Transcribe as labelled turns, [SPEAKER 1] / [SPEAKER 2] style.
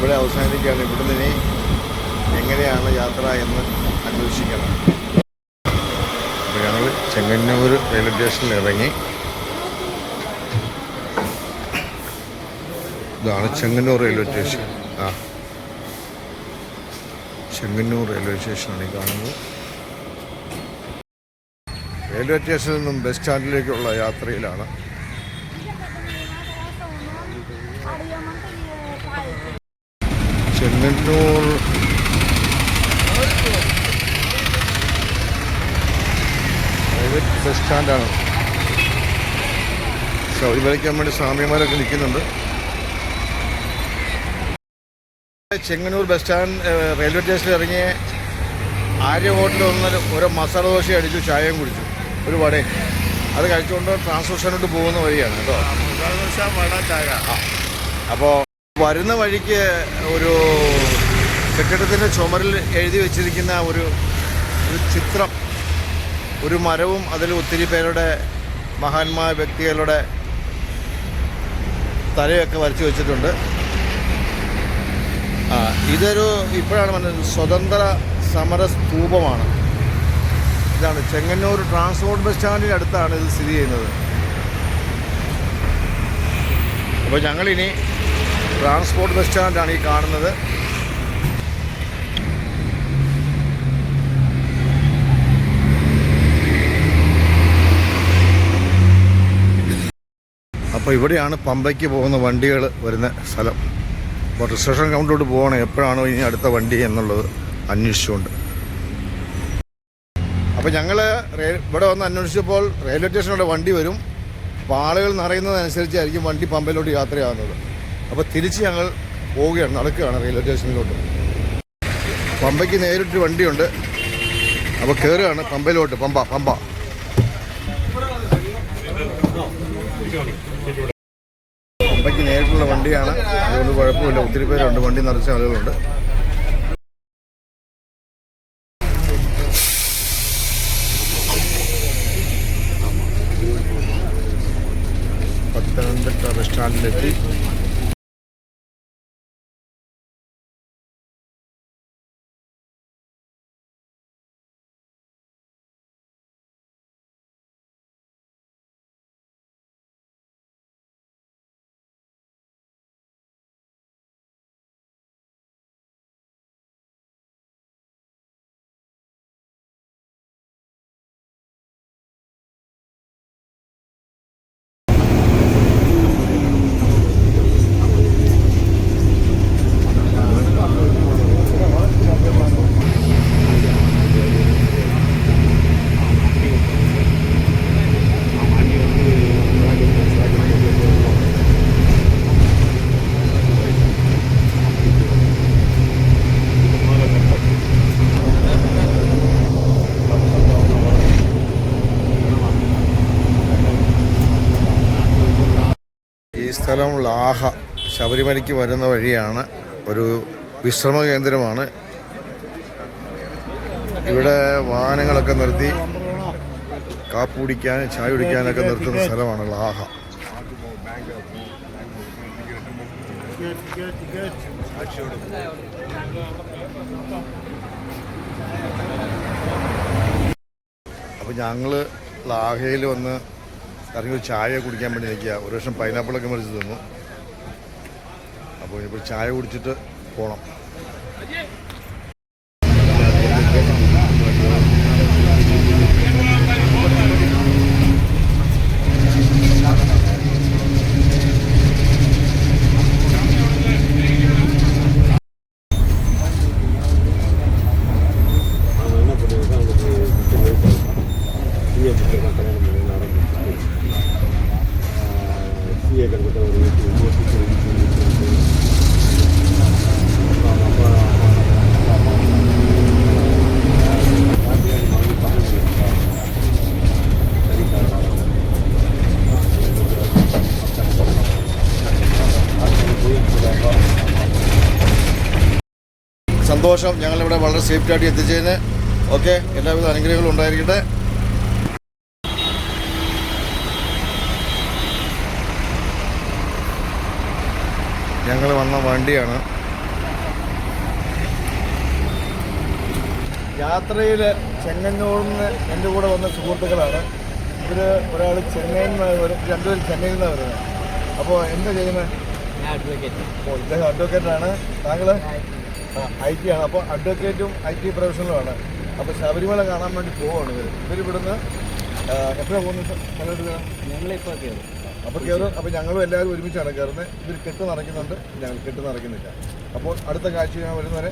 [SPEAKER 1] ഇവിടെ അവസാനിക്കുകയാണ് ഇവിടുന്ന് ഇനി എങ്ങനെയാണ് യാത്ര എന്ന് അന്വേഷിക്കണം. അപ്പോൾ ഞങ്ങൾ ചെങ്ങന്നൂർ റെയിൽവേ സ്റ്റേഷനിൽ ഇറങ്ങി. ഇതാണ് ചെങ്ങന്നൂർ റെയിൽവേ സ്റ്റേഷൻ. ആ. ചെങ്ങന്നൂർ റെയിൽവേ സ്റ്റേഷനാണ് ഈ കാണുന്നത്. റെയിൽവേ സ്റ്റേഷനിൽ നിന്നും ബസ് സ്റ്റാൻഡിലേക്കുള്ള യാത്രയിലാണ് ചെങ്ങന്നൂർ പ്രൈവറ്റ് ബസ് സ്റ്റാൻഡാണ് ശബരിമലയ്ക്കാൻ വേണ്ടി സ്വാമിമാരൊക്കെ നിൽക്കുന്നുണ്ട്. ചെങ്ങന്നൂർ ബസ് സ്റ്റാൻഡ് റെയിൽവേ സ്റ്റേഷനിൽ ഇറങ്ങിയ ആര്യ ഹോട്ടലിൽ വന്നാൽ ഓരോ മസാല ദോശ അടിച്ചു ചായയും കുടിച്ചു. ഒരു വടയും അത് കഴിച്ചുകൊണ്ട് ട്രാൻസ്പോർഷനോട്ട് പോകുന്ന വഴിയാണ് കേട്ടോ? അപ്പോൾ വരുന്ന വഴിക്ക് ഒരു കെട്ടിടത്തിന്റെ ചുമരിൽ എഴുതി വെച്ചിരിക്കുന്ന ഒരു ചിത്രം ഒരു മരവും അതിൽ ഒത്തിരി പേരുടെ മഹാന്മാരായ വ്യക്തികളുടെ തലയൊക്കെ വരച്ചു വെച്ചിട്ടുണ്ട്. ആ ഇതൊരു ഇപ്പോഴാണ് മനസ്സിൽ സ്വതന്ത്ര സമര സ്തൂപമാണ്. ഇതാണ് ചെങ്ങന്നൂർ ട്രാൻസ്പോർട്ട് ബസ് സ്റ്റാൻഡിന്റെ അടുത്താണ് ഇത് സ്ഥിതി ചെയ്യുന്നത്. അപ്പോൾ ഞങ്ങളിനി ട്രാൻസ്പോർട്ട് ബസ് സ്റ്റാൻഡാണ് ഈ കാണുന്നത്. അപ്പോൾ ഇവിടെയാണ് പമ്പയ്ക്ക് പോകുന്ന വണ്ടികൾ വരുന്ന സ്ഥലം. അപ്പോൾ റിസപ്ഷൻ കൗണ്ടിലോട്ട് പോകണം എപ്പോഴാണോ ഇനി അടുത്ത വണ്ടി എന്നുള്ളത് അന്വേഷിച്ചുകൊണ്ട്. അപ്പോൾ ഞങ്ങൾ ഇവിടെ വന്ന് അന്വേഷിച്ചപ്പോൾ റെയിൽവേ സ്റ്റേഷനിലൂടെ വണ്ടി വരും. അപ്പോൾ ആളുകൾ നിറയുന്നതനുസരിച്ചായിരിക്കും വണ്ടി പമ്പയിലോട്ട് യാത്രയാകുന്നത് അപ്പോൾ തിരിച്ച് ഞങ്ങൾ പോവുകയാണ് നടക്കുകയാണ് റെയിൽവേ സ്റ്റേഷനിലോട്ട് പമ്പയ്ക്ക് നേരിട്ട് വണ്ടിയുണ്ട്. അപ്പോൾ കയറുകയാണ് പമ്പയിലോട്ട്. പമ്പ പമ്പ. പമ്പയ്ക്ക് നേരിട്ടുള്ള വണ്ടിയാണ്. അതുകൊണ്ട് കുഴപ്പമില്ല. ഒത്തിരി പേരുണ്ട്. വണ്ടി നിറച്ച ആളുകളുണ്ട്. പത്തനംതിട്ട ബസ് സ്റ്റാൻഡിലെത്തി ഈ സ്ഥലം ലാഹ ശബരിമലയ്ക്ക് വരുന്ന വഴിയാണ് ഒരു വിശ്രമ കേന്ദ്രമാണ്. ഇവിടെ വാഹനങ്ങളൊക്കെ നിർത്തി കാപ്പ് കുടിക്കാൻ ചായ കുടിക്കാനൊക്കെ നിർത്തുന്ന സ്ഥലമാണ് ലാഹ അപ്പോൾ ഞങ്ങൾ ലാഹയിൽ വന്ന് ഇറങ്ങി ഒരു ചായ കുടിക്കാൻ വേണ്ടി നിൽക്കുക. ഒരു വർഷം പൈനാപ്പിളൊക്കെ മറിച്ച് തന്നു. അപ്പോൾ ഇനിയിപ്പോൾ ചായ കുടിച്ചിട്ട് പോകണം സന്തോഷം. ഞങ്ങളിവിടെ വളരെ സേഫ്റ്റി ആയിട്ട് എത്തിച്ചതിന് ഓക്കെ എല്ലാവിധ അനുഗ്രഹങ്ങളും ഉണ്ടായിരിക്കട്ടെ. ഞങ്ങൾ വന്ന വണ്ടിയാണ്. യാത്രയിൽ ചെങ്ങന്നൂരിൽ നിന്ന് എന്റെ കൂടെ വന്ന സുഹൃത്തുക്കളാണ്. ഇവർ ഒരാൾ ചെന്നൈയിൽ നിന്ന് രണ്ടുപേരും ചെന്നൈയിൽ നിന്ന് വരുന്നത്. അപ്പോൾ എന്താ ചെയ്യുന്നത്? ഓ ഇദ്ദേഹം അഡ്വക്കേറ്റാണ് താങ്കൾ ഐ ടി ആണ്. അപ്പോൾ അഡ്വക്കേറ്റും ഐ ടി പ്രൊഫഷണലുമാണ് അപ്പോൾ ശബരിമല കാണാൻ വേണ്ടി പോവുകയാണ് ഇവർ ഇവിടുന്ന് എപ്പോഴാണ് പോകുന്നത് പലരും
[SPEAKER 2] ഞങ്ങളിപ്പോൾ കയറും
[SPEAKER 1] അപ്പോൾ കയറും അപ്പോൾ ഞങ്ങളും എല്ലാവരും ഒരുമിച്ചാണ് കയറുന്നത് ഇവർ കെട്ട് നിറയ്ക്കുന്നുണ്ട്. ഞങ്ങൾ കെട്ട് നിറയ്ക്കുന്നില്ല. അപ്പോൾ അടുത്ത കാഴ്ച ഞാൻ വരുന്നവരെ